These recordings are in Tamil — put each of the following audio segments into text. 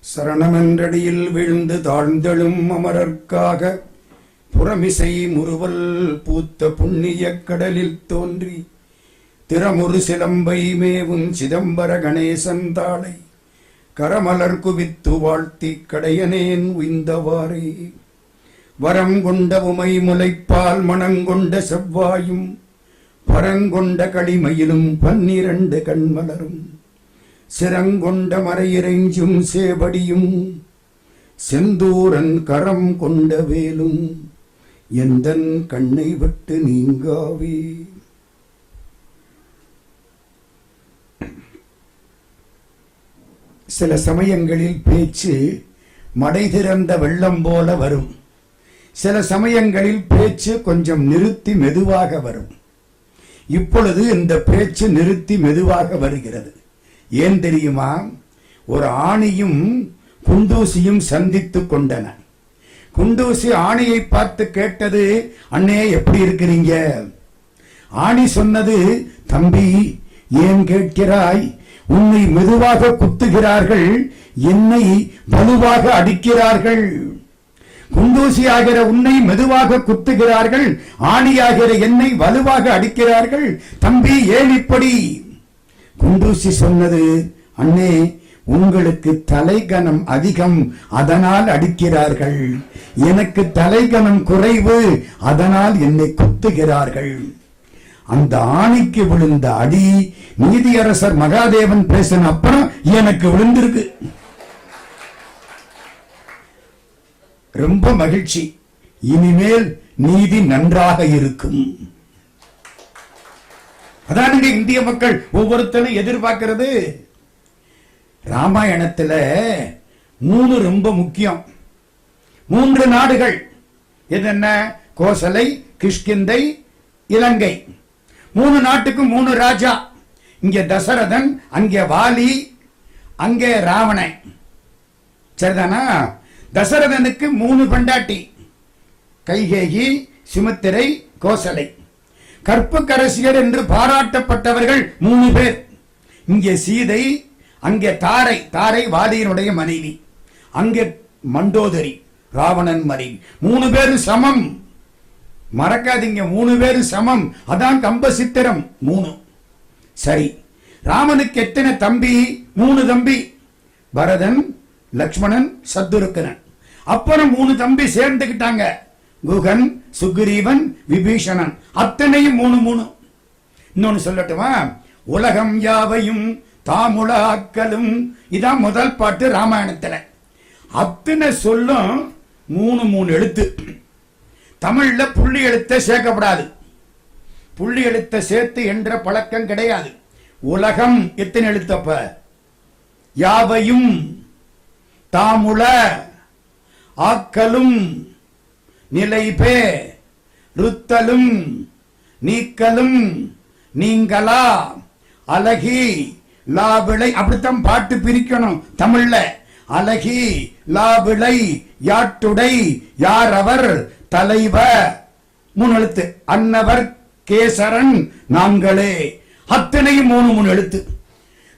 சரணமென்றடியில் வீழ்ந்து தாழ்ந்தெழும் அமரர்க்காக புறமிசை முறுவல் பூத்த புண்ணியக் கடலில் தோன்றி திறமுறு சிலம்பை மேவும் சிதம்பர கணேசன் தாளை கரமலர் குவித்து வாழ்த்தி கடையனேன் உய்ந்தவாறே. வரம் கொண்ட உமை முலைப்பால் மணங்கொண்ட செவ்வாயும் பரங்கொண்ட களிமையிலும் பன்னிரண்டு கண்மலரும். சிரங்கொண்ட மறையிறைஞ்சும் சேவடியும் செந்தூரன் கரம் கொண்ட வேலும் எந்தன் கண்ணை விட்டு நீங்காவே? சில சமயங்களில் பேச்சு மடை திறந்த வெள்ளம் போல வரும். சில சமயங்களில் பேச்சு கொஞ்சம் நிறுத்தி மெதுவாக வரும். இப்பொழுது இந்த பேச்சு நிறுத்தி மெதுவாக வருகிறது. ஏன் தெரியுமா? ஒரு ஆணியும் குண்டூசியும் சந்தித்துக் கொண்டன. குண்டூசி ஆணியை பார்த்து கேட்டது அண்ணே எப்படி இருக்கிறீங்க? ஆணி சொன்னது தம்பி ஏன் கேட்கிறாய்? உன்னை மெதுவாக குத்துகிறார்கள் என்னை வலுவாக அடிக்கிறார்கள். குண்டூசி ஆகிற உன்னை மெதுவாக குத்துகிறார்கள் ஆணியாகிற என்னை வலுவாக அடிக்கிறார்கள். தம்பி ஏன் இப்படி? குண்டூசி சொன்னது அண்ணே உங்களுக்கு தலைகனம் அதிகம் அதனால் அடிக்கிறார்கள். எனக்கு தலைகனம் குறைவு அதனால் என்னை குத்துகிறார்கள். அந்த ஆணைக்கு விழுந்த அடி நீதியரசர் மகாதேவன் பேசின அப்புறம் எனக்கு விழுந்திருக்கு. ரொம்ப மகிழ்ச்சி. இனிமேல் நீதி நன்றாக இருக்கும். அதானுங்க இந்திய மக்கள் ஒவ்வொருத்தரும் எதிர்பார்க்கிறது? ராமாயணத்துல மூணு ரொம்ப முக்கியம். மூன்று நாடுகள். என்னென்ன? கோசலை கிஷ்கிந்தை இலங்கை. மூணு நாட்டுக்கு மூணு ராஜா. இங்க தசரதன் அங்கே வாலி அங்கே ராவணன். சரிதானா? தசரதனுக்கு மூணு பண்டாட்டி. கைகேகி சுமித்திரை கோசலை. கற்புக்கரசியர் என்று பாராட்டப்பட்டவர்கள் மூணு பேர். இங்கே சீதை அங்கே தாரை தாரை வாதியனுடைய மனைவி அங்கே மண்டோதரி ராவணன் மனைவி மூணு பேரும் சமம். மறக்காதீங்க மூணு பேரும் சமம். அதான் கம்ப சித்திரம் மூணு. சரி ராமனுக்கு எத்தனை தம்பி? மூணு தம்பி. பரதன் லக்ஷ்மணன் சத்துருக்கனன் அப்புறம் மூணு தம்பி சேர்ந்துக்கிட்டாங்க குகன் சுக்ரீவன் விபீஷணன். அத்தனையும் மூணு மூணு. இன்னொன்னு சொல்லட்டுமா? உலகம் யாவையும் தாமுலாக்கலும். இதான் முதல் பாட்டு ராமாயணத்துல. அத்தனை சொல்லும் மூணு மூணு எழுத்து. தமிழ்ல புள்ளி எழுத்த சேர்க்கப்படாது. புள்ளி எழுத்த சேர்த்து என்ற பழக்கம் கிடையாது. உலகம் எத்தனை எழுத்தப்ப யாவையும் தாமுல ஆக்கலும் நிலைபே ருத்தலும் நீக்கலும் நீங்களா அழகி லாவிளை அப்படித்தான் பாட்டு பிரிக்கணும் தமிழ்ல. அழகி லாவிளை யாட்டுடை யார் அவர் தலைவர். மூணு எழுத்து. அன்னவர் கேசரன் நாங்களே அத்தனையும் மூணு மூணு எழுத்து.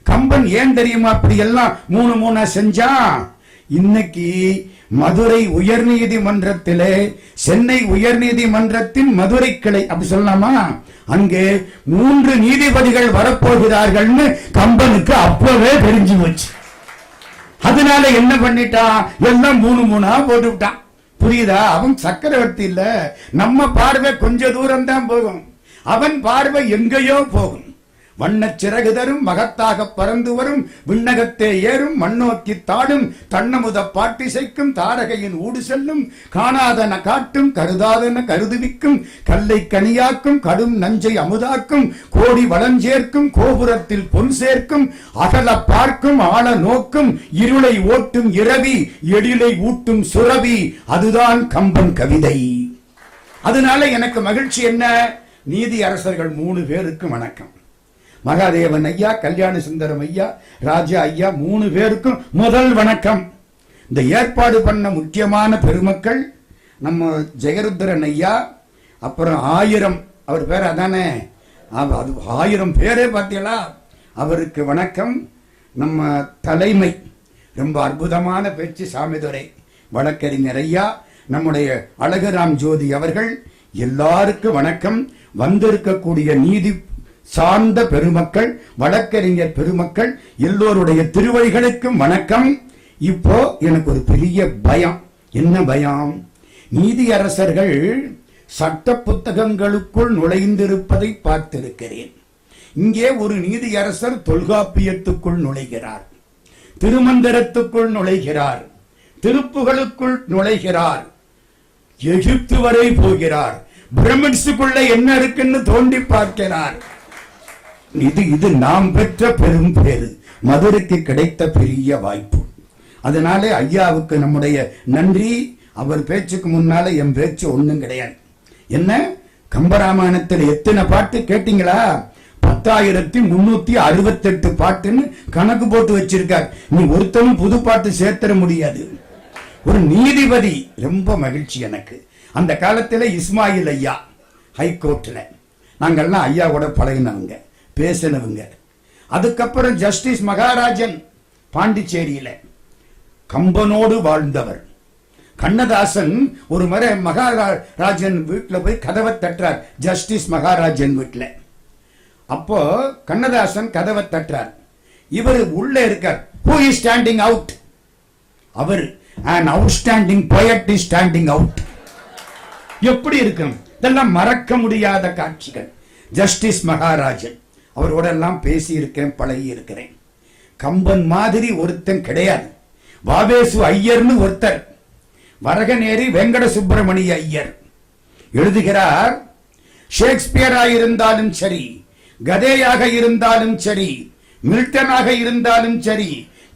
கம்பன் ஏன் தெரியுமா அப்படி எல்லாம் மூணு மூணா செஞ்சான் இன்னைக்கு மதுரை உயர் உயர்நீதிமன்றத்திலே சென்னை உயர் நீதிமன்றத்தின் மதுரை கிளை அப்படி சொல்லலாமா? அங்கே மூன்று நீதிபதிகள் வரப்போகிறார்கள்னு கம்பனுக்கு அப்பவே தெரிஞ்சு போச்சு. அதனால என்ன பண்ணிட்டான் எல்லாம் மூணு மூணா போட்டு விட்டான் புரியுதா? அவன் சக்கரவர்த்தி இல்ல. நம்ம பார்வை கொஞ்ச தூரம் தான் போகும். அவன் பார்வை எங்கேயோ போகும். வண்ணச் சிறகு தரும் மகத்தாக பறந்து வரும் விண்ணகத்தே ஏறும் மண்ணோக்கி தாடும் தன்னமுத பாட்டிசைக்கும் தாரகையின் ஊடு செல்லும் காணாதன காட்டும் கருதாதன கருதுவிக்கும் கல்லை கனியாக்கும் கடும் நஞ்சை அமுதாக்கும் கோடி வளஞ்சேர்க்கும் கோபுரத்தில் பொன் சேர்க்கும் அகல பார்க்கும் ஆழ நோக்கும் இருளை ஓட்டும் இரவி எழிலை ஊட்டும் சுரவி அதுதான் கம்பன் கவிதை. அதனால எனக்கு மகிழ்ச்சி என்ன? நீதி அரசர்கள் மூணு பேருக்கு வணக்கம். மகாதேவன் ஐயா கல்யாண சுந்தரம் ஐயா ராஜா ஐயா மூணு பேருக்கும் முதல் வணக்கம். இந்த ஏற்பாடு பண்ண முக்கியமான பெருமக்கள் நம்ம ஜெயருத்ரன் ஐயா அப்புறம் ஆயிரம் அவர் பேர் அதானே? அது ஆயிரம் பேரே பார்த்தீங்களா? அவருக்கு வணக்கம். நம்ம தலைமை ரொம்ப அற்புதமான பேச்சு சாமிதுரை வழக்கறிஞர் ஐயா நம்முடைய அழகராம் ஜோதி அவர்கள் எல்லாருக்கும் வணக்கம். வந்திருக்கக்கூடிய நீதி சார்ந்த பெருமக்கள் வழக்கறிஞர் பெருமக்கள் எல்லோருடைய திருவழிகளுக்கும் வணக்கம். இப்போ எனக்கு ஒரு பெரிய பயம். என்ன பயம்? நீதியரசர்கள் சட்ட புத்தகங்களுக்குள் நுழைந்திருப்பதை பார்த்திருக்கிறேன். இங்கே ஒரு நீதியரசர் தொல்காப்பியத்துக்குள் நுழைகிறார். திருமந்திரத்துக்குள் நுழைகிறார். திருப்புகளுக்குள் நுழைகிறார். எகிப்து வரை போகிறார். பிரமிட்ஸுக்குள்ள என்ன இருக்குன்னு தோண்டி பார்க்கிறார். இது இது நாம் பெற்ற பெரும் பேரு மதுரைக்கு கிடைத்த பெரிய வாய்ப்பு. அதனாலே ஐயாவுக்கு நம்முடைய நன்றி. அவர் பேச்சுக்கு முன்னால என் பேச்சு ஒண்ணும் கிடையாது. என்ன? கம்பராமாயணத்தில் எத்தனை பாட்டு கேட்டீங்களா? பத்தாயிரத்தி முன்னூத்தி அறுபத்தெட்டு பாட்டுன்னு கணக்கு போட்டு வச்சிருக்கார். நீ ஒருத்தனும் புது பாட்டு சேர்த்தர முடியாது. ஒரு நீதிபதி ரொம்ப மகிழ்ச்சி எனக்கு. அந்த காலத்துல இஸ்மாயில் ஐயா ஹைகோர்ட்ல. நாங்கெல்லாம் ஐயாவோட பழகினவங்க. பேசினவங்க. அதுக்கப்புறம் ஜஸ்டிஸ் மகாராஜன் பாண்டிச்சேரியில கம்பனோடு வாழ்ந்தவர். கண்ணதாசன் ஒரு முறை மகாராஜன் வீட்டில் போய் கதவை தட்டுறார். ஜஸ்டிஸ் மகாராஜன் வீட்டில் அப்போ கண்ணதாசன் கதவை தட்டுறார். இவர் உள்ளே இருக்கார். ஹூ இஸ் ஸ்டாண்டிங் அவுட் அவர் an outstanding poet is standing out எப்படி இருக்கும்? இதெல்லாம் மறக்க முடியாத காட்சிகள். ஜஸ்டிஸ் மகாராஜன். அவரோடெல்லாம் பேசியிருக்கேன் பழகி இருக்கிறேன் கம்பன் மாதிரி ஒருத்தன் கிடையாது. வாவேசு ஐயர்னு ஒருத்தர். வரகநேரி வெங்கட சுப்பிரமணிய ஐயர். எழுதுகிறார் ஷேக்ஸ்பியராக இருந்தாலும் சரி கதேயாக இருந்தாலும் சரி மில்டனாக இருந்தாலும் சரி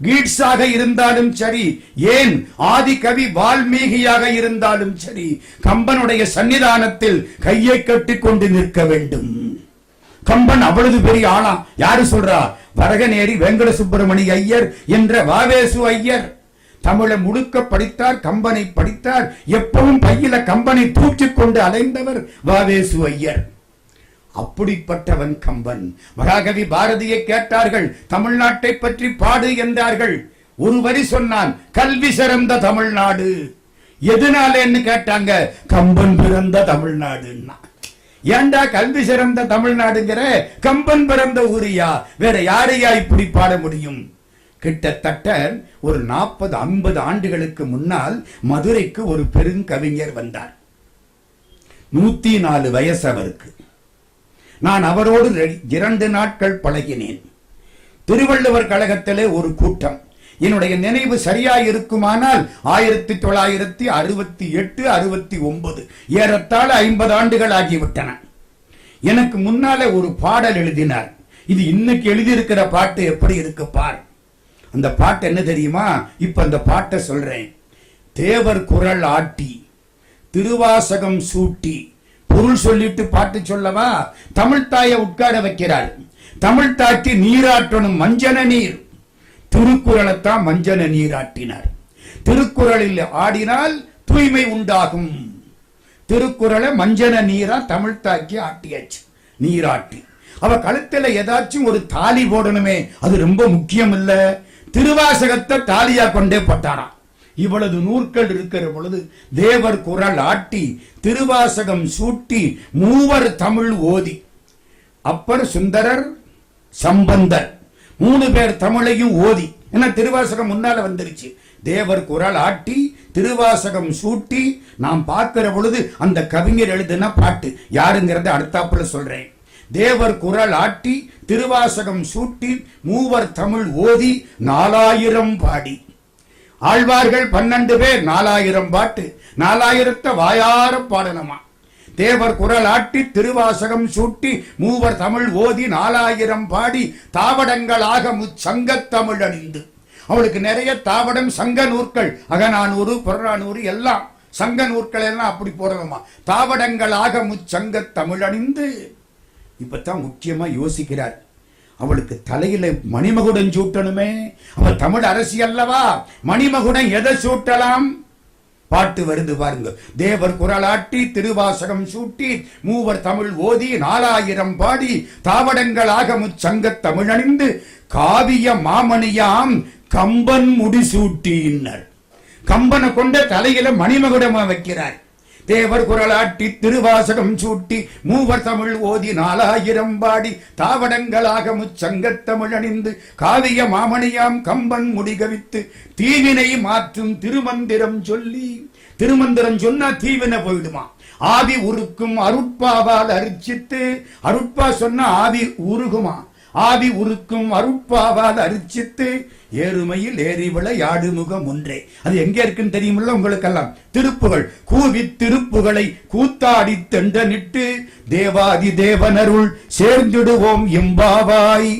கீட்ஸாக இருந்தாலும் சரி ஏன் ஆதி கவி வால்மீகியாக இருந்தாலும் சரி கம்பனுடைய சன்னிதானத்தில் கையை கட்டிக்கொண்டு நிற்க வேண்டும். கம்பன் அவ்வளவு பெரிய ஆளா? யாரு சொல்றா? வரகநேரி வெங்கட சுப்பிரமணிய ஐயர் என்ற வாவேசு ஐயர். தமிழை முழுக்க படித்தார் கம்பனை படித்தார். எப்பவும் பையில கம்பனை தூக்கிக் கொண்டு அலைந்தவர் வாவேசு ஐயர். அப்படிப்பட்டவன் கம்பன். மகாகவி பாரதியை கேட்டார்கள் தமிழ்நாட்டை பற்றி பாடு என்றார்கள். ஒரு வரி சொன்னான் கல்வி சிறந்த தமிழ்நாடு. எதனாலன்னு கேட்டாங்க கம்பன் பிறந்த தமிழ்நாடுன்னா. ஏன்டா கல்வி சிறந்த தமிழ்நாடுங்கிற? கம்பன் பிறந்த ஊரியா? வேற யாரையா இப்படி பாட முடியும்? கிட்டத்தட்ட ஒரு நாற்பது ஐம்பது ஆண்டுகளுக்கு முன்னால் மதுரைக்கு ஒரு பெருங்கவிஞர் வந்தார். நூத்தி நாலு வயசு அவருக்கு. நான் அவரோடு இரண்டு நாட்கள் பழகினேன். திருவள்ளுவர் கழகத்திலே ஒரு கூட்டம். என்னுடைய நினைவு சரியா இருக்குமானால் ஆயிரத்தி தொள்ளாயிரத்தி அறுபத்தி எட்டு அறுபத்தி ஒன்பது. ஏறத்தாழ ஐம்பது ஆண்டுகள் ஆகிவிட்டன. எனக்கு முன்னாலே ஒரு பாடல் எழுதினார். இது இன்னைக்கு எழுதியிருக்கிற பாட்டு எப்படி இருக்கு பார். அந்த பாட்டு என்ன தெரியுமா? இப்ப அந்த பாட்டை சொல்றேன். தேவர் குரல் ஆட்டி திருவாசகம் சூட்டி. பொருள் சொல்லிட்டு பாட்டு சொல்லவா? தமிழ் தாயை உட்கார வைக்கிறார் தமிழ் நீராற்றணும் நீராட்டணும் மஞ்சன நீர். திருக்குறளைத்தான் மஞ்சன நீராட்டினார் திருக்குறளில் ஆடினால் தூய்மை உண்டாகும். திருக்குறளை மஞ்சன நீரா தமிழ் தாக்கி ஆட்டியாச்சு. நீராட்டி அவ கழுத்துல ஏதாச்சும் ஒரு தாலி போடணுமே அது ரொம்ப முக்கியம் இல்ல திருவாசகத்தை தாலியா கொண்டே போட்டாராம் இவ்வளவு நூற்கள் இருக்கிற பொழுது தேவர் குரல் ஆட்டி திருவாசகம் சூட்டி மூவர் தமிழ் ஓதி. அப்பர் சுந்தரர் சம்பந்தர். மூணு பேர் தமிழையும் ஓதி. ஏன்னா திருவாசகம் முன்னால வந்துருச்சு. தேவர் குரல் ஆட்டி திருவாசகம் சூட்டி நாம் பார்க்கிற பொழுது அந்த கவிஞர் எழுதுன பாட்டு. யாருங்கிறத அடுத்தாப்புல சொல்றேன். தேவர் குரல் ஆட்டி திருவாசகம் சூட்டி மூவர் தமிழ் ஓதி நாலாயிரம் பாடி. ஆழ்வார்கள் பன்னெண்டு பேர் நாலாயிரம் பாட்டு. நாலாயிரத்தை வாயார பாடணுமா? தேவர் குரல் ஆட்டி திருவாசகம் சூட்டி மூவர் தமிழ் ஓதி நாலாயிரம் பாடி தாவடங்களாக முச்சங்கத்தமிழ் அணிந்து. அவளுக்கு நிறைய தாவடம் சங்க நூற்கள் அகநானூறு புறநானூறு எல்லாம். சங்க நூற்கள் எல்லாம் அப்படி போடணுமா? தாவடங்களாக முச்சங்கத் தமிழ் அணிந்து. இப்பத்தான் முக்கியமா யோசிக்கிறார். அவளுக்கு தலையில மணிமகுடன் சூட்டணுமே. அவள் தமிழ் அரசி அல்லவா? மணிமகுடம் எதை சூட்டலாம்? பாட்டு வருது பாருங்க. தேவர் குரலாட்டி திருவாசகம் சூட்டி மூவர் தமிழ் ஓதி நாலாயிரம் பாடி தாவடங்களாக முச்சங்கத் தமிழணிந்து காவிய மாமணியாம் கம்பன் முடிசூட்டினர் கம்பனை கொண்ட தலையில மணிமகுடமா வைக்கிறார். தேவர் குரலாட்டி திருவாசகம் சூட்டி மூவர் தமிழ் ஓதி நாலாயிரம் பாடி தாவடங்களாக முச்சங்கத் தமிழ் அணிந்து காவிய மாமணியாம் கம்பன் முடிகவித்து தீவினை மாற்றும் திருமந்திரம் சொல்லி திருமந்திரம் சொன்னா தீவினை போயிடுமா? ஆவி உருக்கும் அருட்பாவால் அரிச்சித்து அருட்பா சொன்னா ஆவி உருகுமா? ஆவி உருக்கும் அருட்பாவால் அரிச்சித்து ஏறுமையில் ஏறி விளையாடு முகம் ஒன்றே. அது எங்கே இருக்குன்னு தெரியுமில்ல உங்களுக்கெல்லாம்? திருப்புகள். கூவி திருப்புகளை கூத்தாடி தெண்டனிட்டு தேவாதி தேவனருள் சேர்ந்திடுவோம் எம்பாவாய்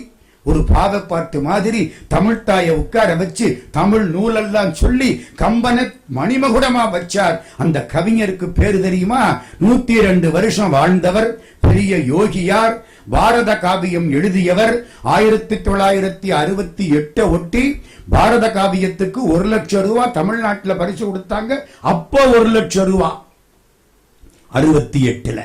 ஒரு பாதப்பாட்டு மாதிரி தமிழ் தாயை உட்கார வச்சு தமிழ் நூலெல்லாம் சொல்லி கம்பன மணிமகுடமா வச்சார். அந்த கவிஞருக்கு பேரு தெரியுமா? நூத்தி ரெண்டு வருஷம் வாழ்ந்தவர் பெரிய யோகியார் பாரத காவியம் எழுதியவர் ஆயிரத்தி தொள்ளாயிரத்தி அறுபத்தி எட்டை ஒட்டி பாரத காவியத்துக்கு ஒரு லட்சம் ரூபா தமிழ்நாட்டுல பரிசு கொடுத்தாங்க. அப்போ ஒரு லட்சம் ரூபா. அறுபத்தி எட்டுல.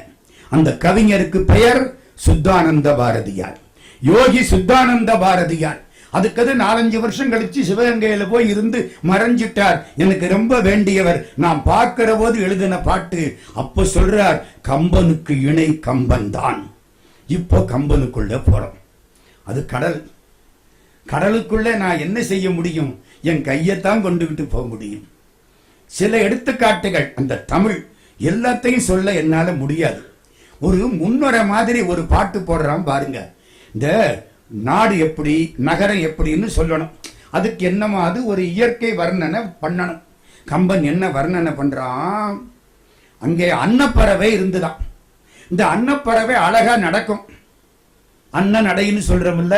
அந்த கவிஞருக்கு பெயர் சுத்தானந்த பாரதியார். யோகி சுத்தானந்த பாரதியார். அதுக்கது நாலஞ்சு வருஷம் கழிச்சு சிவகங்கையில போய் இருந்து மறைஞ்சிட்டார். எனக்கு ரொம்ப வேண்டியவர். நான் பார்க்கிற போது எழுதின பாட்டு. அப்ப சொல்றார் கம்பனுக்கு இணை கம்பன் தான் இப்போ கம்பனுக்குள்ளே போகிறோம் அது கடல். கடலுக்குள்ளே நான் என்ன செய்ய முடியும்? என் கையைத்தான் கொண்டுகிட்டு போக முடியும். சில எடுத்துக்காட்டுகள். அந்த தமிழ் எல்லாத்தையும் சொல்ல என்னால் முடியாது. ஒரு முன்னுரை மாதிரி ஒரு பாட்டு போடுறான் பாருங்க. இந்த நாடு எப்படி நகரம் எப்படின்னு சொல்லணும். அதுக்கு என்னமா அது ஒரு இயற்கை வர்ணனை பண்ணணும். கம்பன் என்ன வர்ணனை பண்ணுறான் அங்கே அன்னப்பறவை இருந்துதான். இந்த அன்னப்பறவை அழகா நடக்கும். அன்ன நடைன்னு சொல்றோம்ல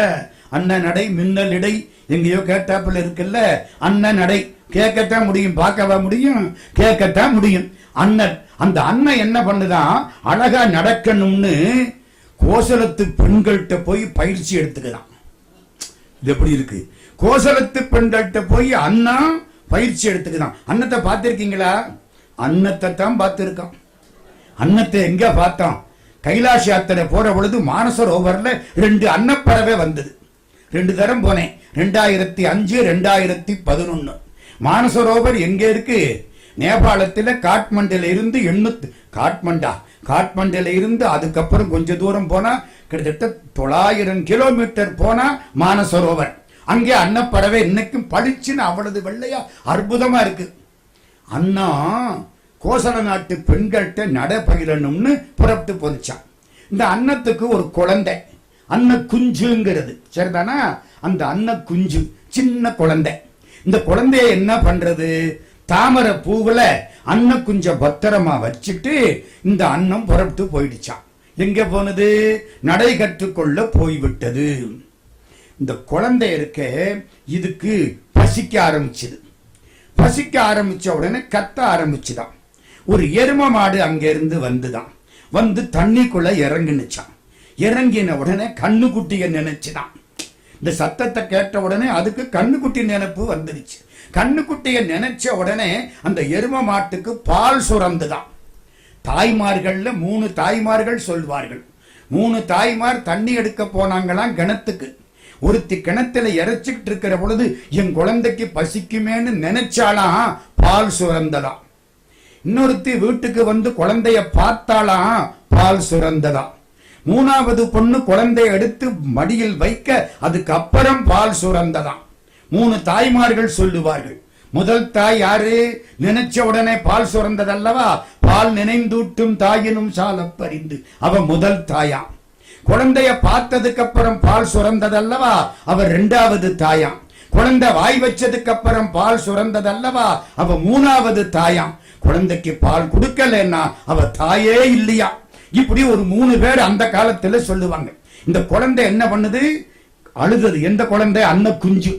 அன்ன நடை மின்னல் இடை எங்கேயோ கேட்டாப்புல இருக்குல்ல அன்ன நடை. கேட்கத்தான் முடியும் பார்க்கவா முடியும்? கேட்கத்தான் முடியும். அண்ணன் அந்த அண்ணன் என்ன பண்ணுதான் அழகா நடக்கணும்னு கோசலத்து பெண்கள்கிட்ட போய் பயிற்சி எடுத்துக்கலாம். இது எப்படி இருக்கு? கோசலத்து பெண்கள்கிட்ட போய் அண்ணா பயிற்சி எடுத்துக்கலாம். அன்னத்தை பார்த்துருக்கீங்களா? அன்னத்தை தான் பார்த்துருக்கான். அன்னத்தை எங்க பார்த்தோம் கைலாஷ் யாத்திரை போற பொழுது மானசரோவர்ல ரெண்டு அன்னப்பறவை வந்தது. ரெண்டு தரம் போனேன். ரெண்டாயிரத்தி அஞ்சு ரெண்டாயிரத்தி பதினொன்னு. மானசரோவர் எங்க இருக்கு? நேபாளத்தில் காட்மண்டில் இருந்து எண்ணூத்து காட்மண்டா. காட்மண்டில் இருந்து அதுக்கப்புறம் கொஞ்ச தூரம் போனா கிட்டத்தட்ட தொள்ளாயிரம் கிலோமீட்டர் போனா மானசரோவர் அங்கே அன்னப்பறவை இன்னைக்கும் பளிச்சுன்னு அவ்வளவு வெள்ளையா அற்புதமா இருக்கு. அண்ணா கோசல நாட்டு பெண்கள்கிட்ட நட பயிலணும்னு புறப்பட்டு போனுச்சான் இந்த அன்னத்துக்கு ஒரு குழந்தை அன்ன குஞ்சுங்கிறது சரிதானா? அந்த அன்ன குஞ்சு சின்ன குழந்தை. இந்த குழந்தைய என்ன பண்றது? தாமரை பூவில் அன்ன குஞ்ச பத்திரமா வச்சுட்டு இந்த அன்னம் புறப்பட்டு போயிடுச்சான் எங்க போனது? நடை கற்றுக்கொள்ள போய்விட்டது. இந்த குழந்தை இருக்க இதுக்கு பசிக்க ஆரம்பிச்சது. பசிக்க ஆரம்பிச்ச உடனே கத்த ஆரம்பிச்சுதான் ஒரு எரும மாடு அங்கேருந்து வந்துதான். வந்து தண்ணிக்குள்ள இறங்குனுச்சான் இறங்கின உடனே கண்ணுக்குட்டிய நினைச்சுதான். இந்த சத்தத்தை கேட்ட உடனே அதுக்கு கண்ணுக்குட்டி நினைப்பு வந்துருச்சு. கண்ணுக்குட்டிய நினைச்ச உடனே அந்த எரும மாட்டுக்கு பால் சுரந்துதான். தாய்மார்கள்ல மூணு தாய்மார்கள் சொல்வார்கள். மூணு தாய்மார் தண்ணி எடுக்க போனாங்களாம் கிணத்துக்கு. ஒருத்தி கிணத்துல இறைச்சிக்கிட்டு இருக்கிற பொழுது என் குழந்தைக்கு பசிக்குமேன்னு நினைச்சாலாம் பால் சுரந்ததாம். இன்னொருத்தி வீட்டுக்கு வந்து குழந்தைய பார்த்தாலாம் பால் சுரந்ததாம் மூணாவது பொண்ணு குழந்தைய எடுத்து மடியில் வைக்க அதுக்கப்புறம் பால் சுரந்ததாம் மூணு தாய்மார்கள் சொல்லுவார்கள் முதல் தாய் யாரு? நினைச்ச உடனே பால் சுரந்ததல்லவா பால் நினைந்தூட்டும் தாயினும் சாலப்பறிந்து அவ முதல் தாயாம் குழந்தைய பார்த்ததுக்கு அப்புறம் பால் சுரந்ததல்லவா அவர் ரெண்டாவது தாயாம் குழந்தை வாய் வச்சதுக்கு அப்புறம் பால் சுரந்ததல்லவா அவ மூணாவது தாயாம் குழந்தைக்கு பால் கொடுக்கலன்னா அவ தாயே இல்லையா? இப்படி ஒரு மூணு பேர் அந்த காலத்துல சொல்லுவாங்க. இந்த குழந்தை என்ன பண்ணுது? அழுதது எந்த குழந்தை? அன்ன குஞ்சு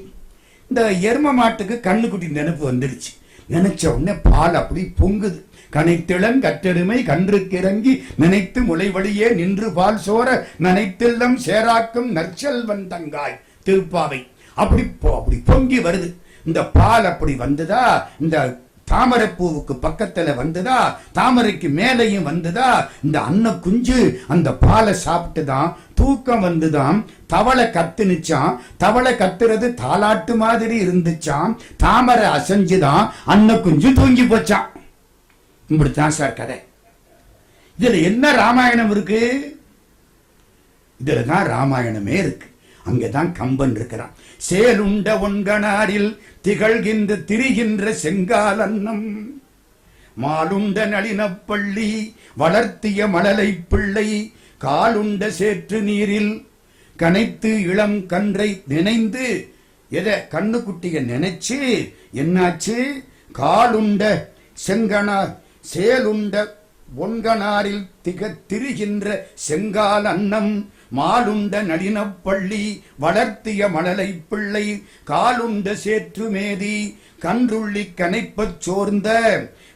இந்த எரும மாட்டுக்கு கண்ணுக்குட்டி நினைப்பு வந்துருச்சு நினைச்ச உடனே பால் அப்படி பொங்குது. கனைத்திளன் கற்றெருமை கன்று கிறங்கி நினைத்து முளைவழியே நின்று பால் சோர நினைத்தில்லம் சேராக்கும் நற்செல்வன் தங்காய் திருப்பாவை. அப்படி அப்படி பொங்கி வருது. இந்த பால் அப்படி வந்ததா? இந்த தாமரைப்பூவுக்கு பக்கத்துல வந்துதா? தாமரைக்கு மேலையும் வந்துதா? இந்த அன்ன குஞ்சு அந்த பாலை சாப்பிட்டு தான் தூக்கம் வந்துதான் தவளை கத்துனுச்சான் தவளை கத்துறது தாலாட்டு மாதிரி இருந்துச்சாம் தாமரை அசைஞ்சுதான் அன்ன குஞ்சு தூங்கி போச்சான் இப்படித்தான் சார் கதை. இதுல என்ன ராமாயணம் இருக்கு? இதுல தான் ராமாயணமே இருக்கு. அங்கதான் கம்பன் இருக்கிறான். சேலுண்ட ஒன்கனாரில் திகழ்கின்ற திரிகின்ற செங்காலன்னம். மாலுண்ட நளினப்பள்ளி வளர்த்திய மழலை பிள்ளை காலுண்ட சேற்று நீரில் கனைத்து இளம் கன்றை நினைந்து எதை கண்ணுக்குட்டிய நினைச்சு என்னாச்சு? காலுண்ட செங்கனார் சேலுண்ட ஒன்கனாரில் திக திரிகின்ற செங்கால் அன்னம் மாலுண்ட நளினப்பள்ளி வளர்த்திய மழலை பிள்ளை காலுண்ட சேற்று மேதி கன்றுள்ளி கனைப்பச் சோர்ந்த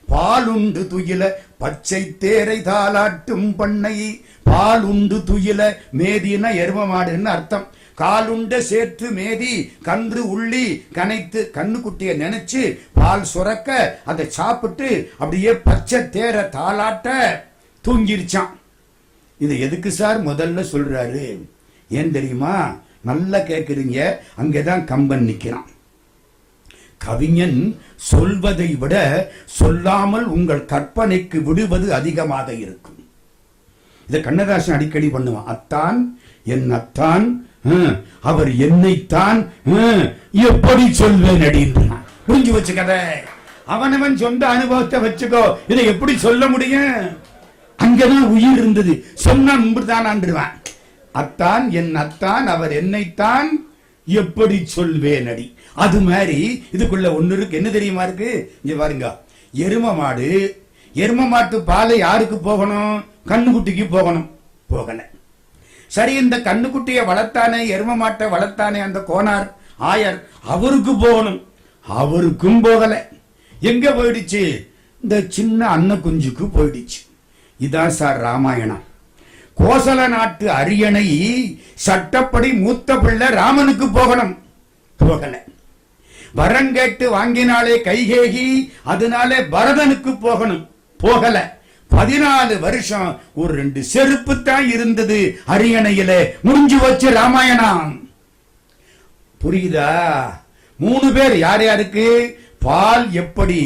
பாலுண்டு துயில பச்சை தேரை தாளாட்டும் பண்ணை பாலுண்டு துயில மேதினா எரும மாடுன்னு அர்த்தம். காலுண்ட சேற்று மேதி கன்று உள்ளி கனைத்து கண்ணுக்குட்டிய நினைச்சு பால் சுரக்க அதை சாப்பிட்டு அப்படியே பச்சை தேரை தாலாட்ட தூங்கிருச்சான். இது எதுக்கு சார் முதல்ல சொல்றாரு? ஏன் தெரியுமா? நல்லா கேட்குறீங்க அங்கதான் கம்பன் நிற்கிறான் கவிஞன் சொல்வதை விட சொல்லாமல் உங்கள் கற்பனைக்கு விடுவது அதிகமாக இருக்கும். இதை கண்ணதாசன் அடிக்கடி பண்ணுவான். அத்தான் என் அத்தான் அவர் என்னைத்தான் எப்படி சொல்வேன்? அப்படின்றான். புரிஞ்சு வச்சு கதை அவனவன் சொந்த அனுபவத்தை வச்சுக்கோ. இதை எப்படி சொல்ல முடியும்? அங்கதான் உயிர் இருந்தது. சொன்னா முன்புதான் ஆண்டுருவான். அத்தான் என் அத்தான் அவர் என்னைத்தான் எப்படி சொல்வேன் அடி. அது மாதிரி இதுக்குள்ள ஒண்ணு இருக்கு. என்ன தெரியுமா இருக்கு? இங்க பாருங்க. எரும மாடு எரும மாட்டு பாலை யாருக்கு போகணும்? கண்ணுக்குட்டிக்கு போகணும். போகல. சரி இந்த கண்ணுக்குட்டியை வளர்த்தானே எரும மாட்டை வளர்த்தானே அந்த கோனார் ஆயர் அவருக்கு போகணும். அவருக்கும் போகல. எங்க போயிடுச்சு? இந்த சின்ன அன்ன குஞ்சுக்கு போயிடுச்சு. இதான் சார் ராமாயணம். கோசல நாட்டு அரியணை சட்டப்படி மூத்த பிள்ளை ராமனுக்கு போகணும். போகல. வரம் கேட்டு வாங்கினாலே கைகேகி அதனாலே பரதனுக்கு போகணும். போகல. பதினாலு வருஷம் ஒரு ரெண்டு செருப்பு தான் இருந்தது அரியணையில. முடிஞ்சு வச்சு ராமாயணம். புரியுதா? மூணு பேர் யார் யாருக்கு? பால் எப்படி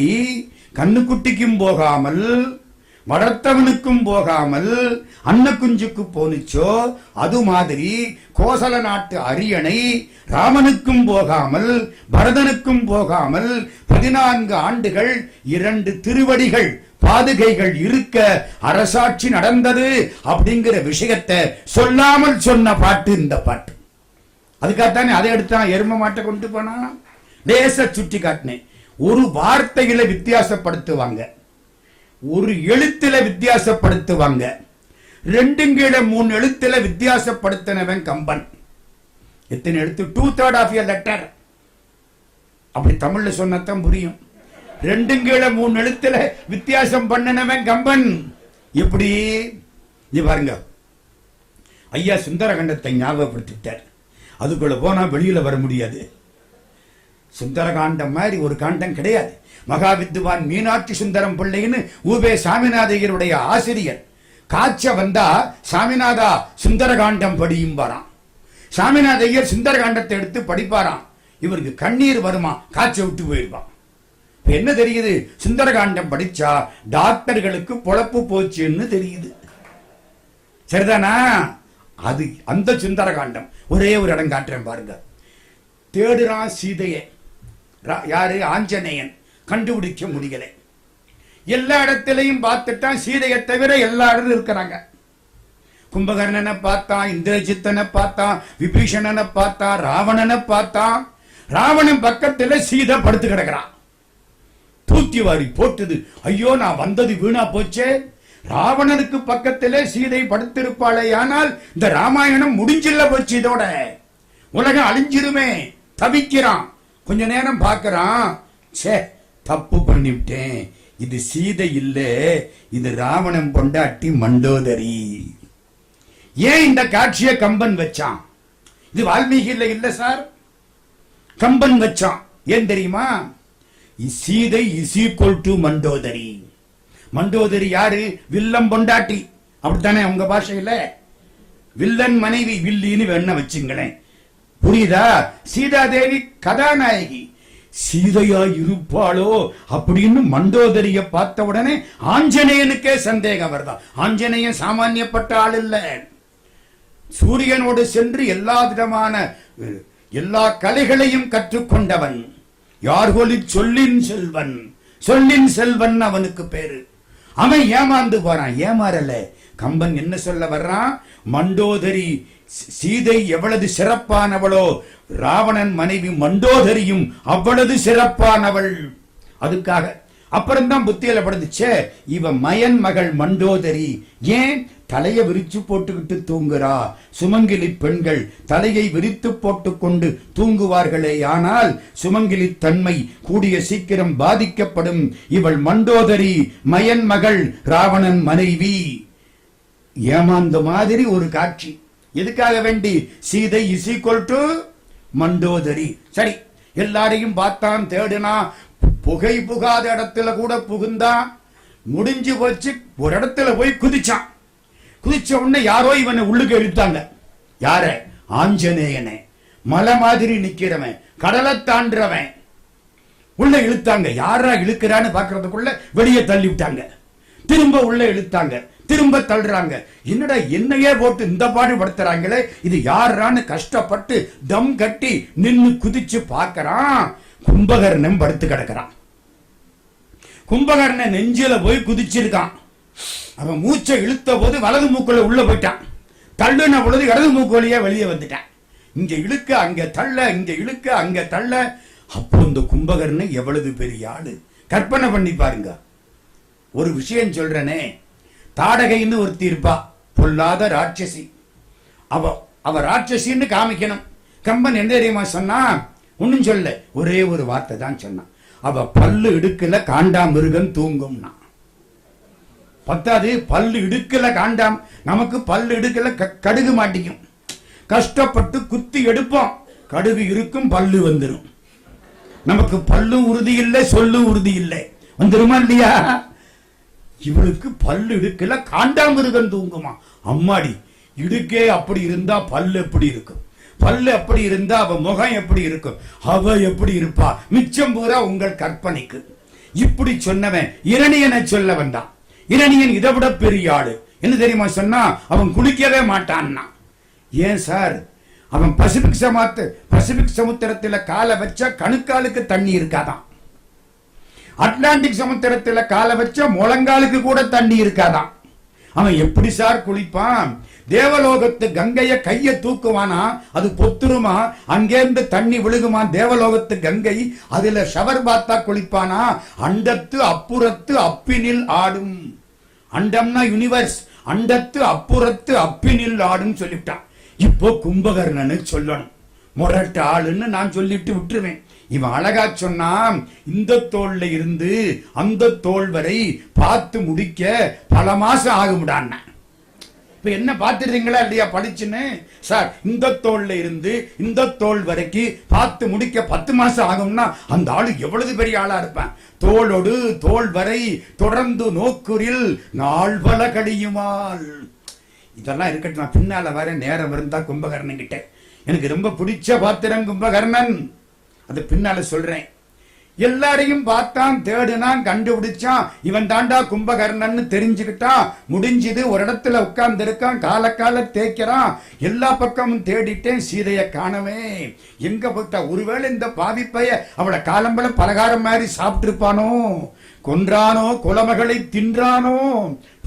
கண்ணுக்குட்டிக்கும் போகாமல் வளர்த்தவனுக்கும் போகாமல் அன்னக்குஞ்சுக்கு போனுச்சோ? அது மாதிரி கோசல நாட்டு அரியணை ராமனுக்கும் போகாமல் பரதனுக்கும் போகாமல் பதினான்கு ஆண்டுகள் இரண்டு திருவடிகள் பாதுகைகள் இருக்க அரசாட்சி நடந்தது அப்படிங்கிற விஷயத்தை சொல்லாமல் சொன்ன பாட்டு இந்த பாட்டு. அதுக்காகத்தானே அதை எடுத்தான் எரும மாட்டை கொண்டு போனா? லேச சுட்டி காட்டினேன். ஒரு வார்த்தைகளை வித்தியாசப்படுத்துவாங்க. ஒரு எழுத்துல வித்தியாசப்படுத்துவாங்க. ரெண்டும் கீழே மூணு எழுத்துல வித்தியாசப்படுத்தினவன் கம்பன். எத்தனை எழுத்து? Two third of a letter அப்படி தமிழ்ல சொன்னதான் புரியும். ரெண்டும் கீழே மூணு எழுத்துல வித்தியாசம் பண்ணினவன் கம்பன். எப்படி? நீ பாருங்க. ஐயா சுந்தரகண்டத்தை ஞாபகப்படுத்திட்டார். அதுக்குள்ள போனா வெளியில வர முடியாது. சுந்தரகாண்டம் மாதிரி ஒரு காண்டம் கிடையாது. மகா வித்வான் மீனாட்சி சுந்தரம் பிள்ளைன்னு ஊபே சாமிநாதையருடைய ஆசிரியர். காய்ச்ச வந்தா சாமிநாதா சுந்தரகாண்டம் படியும் வரான். சாமிநாதையர் சுந்தரகாண்டத்தை எடுத்து படிப்பாராம். இவருக்கு கண்ணீர் வருமா? காய்ச்ச விட்டு போயிருப்பான். இப்ப என்ன தெரியுது? சுந்தரகாண்டம் படிச்சா டாக்டர்களுக்கு பொழப்பு போச்சுன்னு தெரியுது. சரிதானா? அது அந்த சுந்தரகாண்டம். ஒரே ஒரு இடம் காட்டுறேன் பாருங்க. தேடுறான் சீதையை. யாரு? ஆஞ்சநேயன். கண்டுபிடிக்க முடியல. எல்லா இடத்திலையும் பார்த்துட்டான் சீதையை தவிர எல்லா இடத்துல இருக்கிறாங்க. கும்பகர்ணனை பார்த்தான் இந்திரஜித்தனை பார்த்தான் விபீஷணனை பார்த்தான் ராவணனை பார்த்தான். ராவணன் பக்கத்துல சீதை படுத்து கிடக்கிறான். தூக்கி வாரி போட்டுது. ஐயோ நான் வந்தது வீணா போச்சே. ராவணனுக்கு பக்கத்திலே சீதை படுத்திருப்பாளே ஆனால் இந்த ராமாயணம் முடிஞ்சில்ல போச்சு இதோட. உலகம் அழிஞ்சிருமே. தவிக்கிறான். கொஞ்ச நேரம் பார்க்கிறான். ச்சே தப்பு பண்ணிவிட்டேன். இது சீதை இல்லை. இது ராவணன் பொண்டாட்டி மண்டோதரி. ஏன் இந்த காட்சியை கம்பன் வச்சான்? இது வால்மீகியில் இல்லை சார். கம்பன் வச்சான். ஏன் தெரியுமா? Sita is equal to Mandodari. Mandodari யாரு? வில்லம் பொண்டாட்டி. அப்படித்தானே உங்க பாஷையில? வில்லன் மனைவி வில்லின்னு வேணா வச்சுங்களேன். புரியுதா? சீதாதேவி கதாநாயகி. சீதையா இருப்பாளோ அப்படின்னு மண்டோதரிய பார்த்த உடனே ஆஞ்சநேயனுக்கே சந்தேகம் வருதான் ஆஞ்சநேயன் சாமானியப்பட்ட ஆள் இல்ல சூரியனோடு சென்று எல்லா விதமான எல்லா கலைகளையும் கற்றுக்கொண்டவன். யார்கொலி சொல்லின் செல்வன்? சொல்லின் செல்வன் அவனுக்கு பேரு. அவன் ஏமாந்து போறான். ஏமாறல. கம்பன் என்ன சொல்ல வர்றான்? மண்டோதரி சீதை எவ்வளவு சிறப்பானவளோ ராவணன் மனைவி மண்டோதரியும் அவ்வளவு சிறப்பானவள். அதுக்காக அப்புறம்தான் புத்தியில படுந்துச்சே இவ மயன் மகள் மண்டோதரி ஏன் தலைய விரிச்சு போட்டுக்கிட்டு தூங்குறா? சுமங்கிலி பெண்கள் தலையை விரித்து போட்டுக்கொண்டு தூங்குவார்களே ஆனால் சுமங்கிலி தன்மை கூடிய சீக்கிரம் பாதிக்கப்படும். இவள் மண்டோதரி மயன் மகள் ராவணன் மனைவி. ஏமாந்த மாதிரி ஒரு காட்சி. எதுக்காக வேண்டி? Sita is equal to Mandodari. சரி எல்லாரையும் பார்த்தான் தேடினா புகை புகாத இடத்துல கூட புகுந்தான் முடிஞ்சு போச்சு ஒரு இடத்துல போய் குதிச்சான். குதிச்ச உடனே யாரோ இவனை உள்ளுக்கு இழுத்தாங்க. யார? ஆஞ்சநேயனே. மலை மாதிரி நிக்கிறவன் கடலை தாண்டுறவன். உள்ள இழுத்தாங்க. யாரா இழுக்கிறான்னு பாக்குறதுக்குள்ள வெளியே தள்ளி விட்டாங்க திரும்ப உள்ள இழுத்தாங்க. திரும்ப தள்ளுறாங்க. என்னடா என்னையே போட்டு இந்த பாடு படுத்துறாங்களே? இது யாரான்னு கஷ்டப்பட்டு தம் கட்டி நின்னு குதிச்சு பார்க்கறான். கும்பகர்ணன் படுத்து கிடக்கிறான். கும்பகர்ணன் நெஞ்சில போய் குதிச்சிருக்கான். அவன் மூச்சை இழுத்த போது வலது மூக்குள்ள உள்ள போயிட்டான். தள்ளுன பொழுது இடது மூக்கு வழியா வெளியே வந்துட்டான். இங்க இழுக்க அங்க தள்ள இங்க இழுக்க அங்க தள்ள. அப்போ இந்த கும்பகர்ணன் எவ்வளவு பெரிய ஆளு. கற்பனை பண்ணி பாருங்க. ஒரு விஷயம் சொல்றேனே. தாடகைன்னு ஒருத்தி இருப்பா. பொல்லாத ராட்சசி. அவ அவ ராட்சசின்னு காமிக்கணும். கம்பன் என்ன தெரியுமா சொன்னா ஒன்றும் சொல்ல ஒரே ஒரு வார்த்தை தான் சொன்னான். அவ பல்லு இடுக்கல காண்டாமிருகம் தூங்கும்னா. பத்தாது பல்லு இடுக்கல காண்டாம் நமக்கு பல்லு இடுக்கல க- கடுகு மாட்டிக்கும். கஷ்டப்பட்டு குத்தி எடுப்போம். கடுகு இருக்கும் பல்லு வந்துடும் நமக்கு பல்லும் உறுதி இல்லை சொல்லும் உறுதி இல்லை. வந்துருமா இல்லையா? இவளுக்கு பல்லு இடுக்கல காண்டாமிருகம் தூங்குமா? அம்மாடி இடுக்கே அப்படி இருந்தா பல்லு எப்படி இருக்கும்? பல்லு அப்படி இருந்தா அவ முகம் எப்படி இருக்கும்? அவ எப்படி இருப்பா? மிச்சம் பூரா உங்கள் கற்பனைக்கு. இப்படி சொன்னவன் இரணியனை சொல்ல வந்தான் இரணியன் இதை விட பெரிய ஆளு. என்ன தெரியுமா சொன்னா? அவன் குளிக்கவே மாட்டான்னா. ஏன் சார்? அவன் பசிபிக் சமாத்து பசிபிக் சமுத்திரத்துல காலை வச்சா கணுக்காலுக்கு தண்ணி இருக்காதான். அட்லாண்டிக் சமுத்திரத்துல காலை வச்ச முழங்காலுக்கு கூட தண்ணி இருக்காதான் அவன் எப்படி சார் குளிப்பான்? தேவலோகத்து கங்கைய கைய தூக்குவானா? அது பொத்துருமா? அங்கேருந்து தண்ணி விழுகுமா தேவலோகத்து கங்கை? அதுல ஷவர் பாத்தா குளிப்பானா? அண்டத்து அப்புறத்து அப்பினில் ஆடும். அண்டம்னா யூனிவர்ஸ் அண்டத்து அப்புறத்து அப்பினில் ஆடும் சொல்லிவிட்டான். இப்போ கும்பகர்ணனு சொல்லணும். முரட்டு ஆளுன்னு நான் சொல்லிட்டு விட்டுருவேன். இவன் அழகா சொன்னான் இந்த தோல்ல இருந்து அந்த தோல் வரை பார்த்து முடிக்க பல மாசம் ஆகும்டான்னா இப்ப என்ன பார்த்துடுறீங்களா இல்லையா படிச்சுன்னு? சார் இந்த தோல்ல இருந்து இந்த தோல் வரைக்கும் பார்த்து முடிக்க பத்து மாசம் ஆகும்னா அந்த ஆளு எவ்வளவு பெரிய ஆளா இருப்பான்? தோளொடு தோல் வரை தொடர்ந்து நோக்குரில் நாள் பல கடியுமாள் இதெல்லாம் இருக்கட்டும் நான் பின்னால வர நேரம் இருந்தா கும்பகர்ணன் கிட்ட எனக்கு ரொம்ப பிடிச்ச பாத்திரம் கும்பகர்ணன். அது பின்னால சொல்றேன். எல்லாரையும் பார்த்தான் தேடுனான் கண்டுபிடிச்சான். இவன் தாண்டா கும்பகர்ணன்னு தெரிஞ்சுக்கிட்டான் முடிஞ்சது ஒரு இடத்துல உட்கார்ந்து இருக்கான் கால கால தேய்க்கிறான். எல்லா பக்கமும் தேடிட்டேன் சீதைய காணவே. எங்க போட்டா ஒருவேளை இந்த பாவிப்பைய அவளை காலம்பல பலகாரம் மாதிரி சாப்பிட்டிருப்பானோ? கொன்றானோ? குலமகளை தின்றானோ?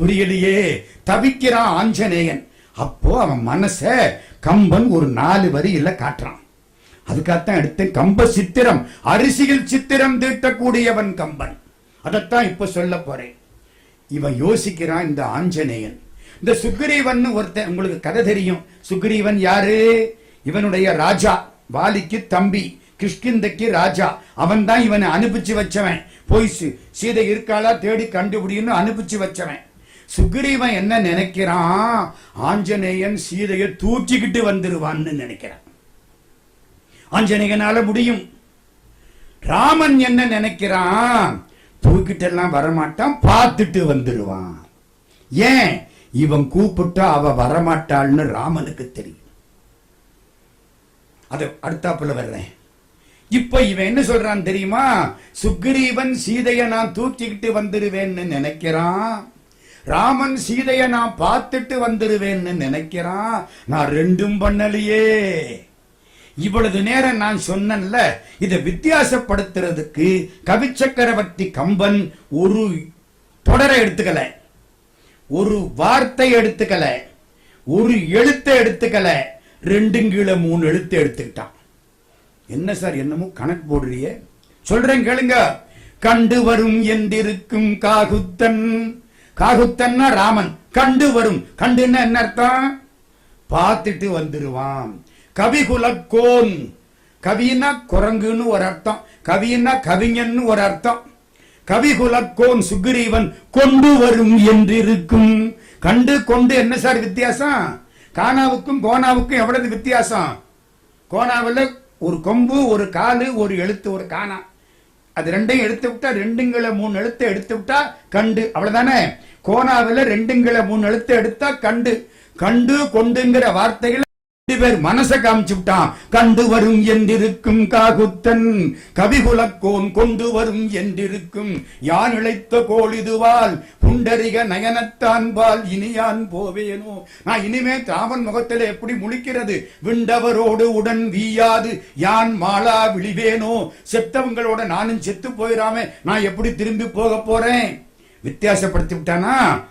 புரியலையே. தவிக்கிறான் ஆஞ்சநேயன். அப்போ அவன் மனச கம்பன் ஒரு நாலு வரியில காட்டுறான். அதுக்காகத்தான் எடுத்தேன். கம்ப சித்திரம். அரிசியில் சித்திரம் தீட்டக்கூடியவன் கம்பன். அதைத்தான் இப்ப சொல்ல போறேன். இவன் யோசிக்கிறான் இந்த ஆஞ்சநேயன். இந்த சுக்ரீவன் ஒருத்தன் உங்களுக்கு கதை தெரியும். சுக்ரீவன் யாரு? இவனுடைய ராஜா வாலிக்கு தம்பி கிஷ்கிந்தைக்கு ராஜா. அவன் தான் இவனை அனுப்பிச்சு வச்சவன். போய் சீதை இருக்காளா தேடி கண்டுபிடின்னு அனுப்பிச்சு வச்சவன். சுக்ரீவன் என்ன நினைக்கிறான்? ஆஞ்சநேயன் சீதையை தூக்கிக்கிட்டு வந்துருவான்னு நினைக்கிறான். ஆஞ்சநேயனால முடியும். ராமன் என்ன நினைக்கிறான்? தூக்கிட்டு எல்லாம் வரமாட்டான் பார்த்துட்டு வந்துடுவான் ஏன்? இவன் கூப்பிட்டா அவ வரமாட்டாள்னு ராமனுக்கு தெரியும். அது அடுத்தாப்புல வர்றேன். இப்ப இவன் என்ன சொல்றான் தெரியுமா? சுக்ரீவன் சீதைய நான் தூக்கிக்கிட்டு வந்துருவேன்னு நினைக்கிறான். ராமன் சீதைய நான் பார்த்துட்டு வந்துருவேன்னு நினைக்கிறான். நான் ரெண்டும் பண்ணலையே. இவ்வளவு நேரம் நான் சொன்னேன்ல இதை வித்தியாசப்படுத்துறதுக்கு கவிச்சக்கரவர்த்தி கம்பன் ஒரு தொடரை எடுத்துக்கல. ஒரு வார்த்தை எடுத்துக்கல. ஒரு எழுத்தை எடுத்துக்கல. ரெண்டும் கீழே மூணு எழுத்து எடுத்துக்கிட்டான். என்ன சார் என்னமோ கணக்கு போடுறியே சொல்றேன் கேளுங்க. கண்டு வரும் என்றிருக்கும் காகுத்தன். காகுத்தன்னா ராமன். கண்டு வரும். கண்டுன்னா என்ன அர்த்தம்? பார்த்துட்டு வந்துருவான். கவிகுலக்கோன். கவின்னா குரங்குன்னு ஒரு அர்த்தம். கவின்னா கவிஞன்னு ஒரு அர்த்தம். கவிகுலக்கோன் சுக்ரீவன் கொண்டு வரும் என்றிருக்கும். கண்டு கொண்டு என்ன சார் வித்தியாசம்? கானாவுக்கும் கோனாவுக்கும் எவ்வளவு வித்தியாசம்? கோனாவில் ஒரு கொம்பு ஒரு காலு ஒரு எழுத்து ஒரு கானா அது ரெண்டையும் எடுத்து விட்டா ரெண்டுங்களை மூணு எழுத்தை எடுத்து விட்டா கண்டு. அவ்வளவுதானே? கோனாவில் ரெண்டுங்களை மூணு எழுத்தை எடுத்தா கண்டு. கண்டு கொண்டுங்கிற வார்த்தைகள் பேர் மனச காமிச்சு விட்டான் கண்டு வரும் என்றிருக்கும் காகுத்தன் கவிகுலக்கோன் கொண்டு வரும் என்றிருக்கும். யான் இழைத்த கோழிதுவால் புண்டரிக நயனத்தான் பால் இனியான் போவேனோ? நான் இனிமே தாமன் முகத்திலே எப்படி முழிக்கிறது? விண்டவரோடு உடன் வீயாது யான் மாலா விழிவேனோ? செத்தவங்களோட நானும் செத்து போயிடாம நான் எப்படி திரும்பி போக போறேன்? வித்தியாசப்படுத்தி விட்டானா